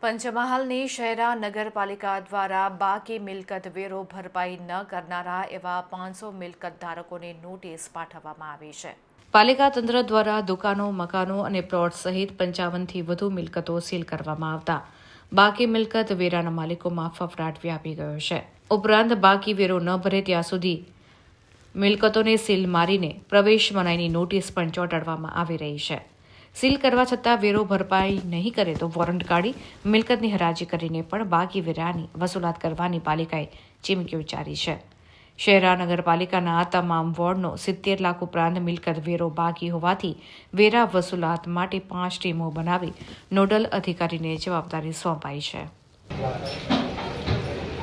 પંચમહાલની શહેરા નગરપાલિકા દ્વારા બાકી મિલકત વેરો ભરપાઈ ન કરનારા એવા પાંચસો મિલકત ધારકોને નોટિસ પાઠવવામાં આવી છે. પાલિકા તંત્ર દ્વારા દુકાનો, મકાનો અને પ્લોટ સહિત પંચાવનથી વધુ મિલકતો સીલ કરવામાં આવતા. બાકી મિલકત વેરાના માલિકોમાં ફફડાટ વ્યાપી ગયો છે. ઉપરાંત બાકી વેરો ન ભરે ત્યાં સુધી મિલકતોને સીલ મારીને પ્રવેશ મનાઈની નોટિસ પણ ચોંટાડવામાં આવી રહી છે. સીલ કરવા છતાં વેરો ભરપાઈ નહીં કરે તો વોરંટ કાઢી મિલકતની હરાજી કરીને પણ બાકી વેરાની વસૂલાત કરવાની પાલિકાએ ચીમકી ઉચ્ચારી છે. શહેરા નગરપાલિકાના આ તમામ વોર્ડનો સિત્તેર લાખ ઉપરાંત મિલકત વેરો બાકી હોવાથી વેરા વસૂલાત માટે પાંચ ટીમો બનાવી નોડલ અધિકારીને જવાબદારી સોંપાઈ છે.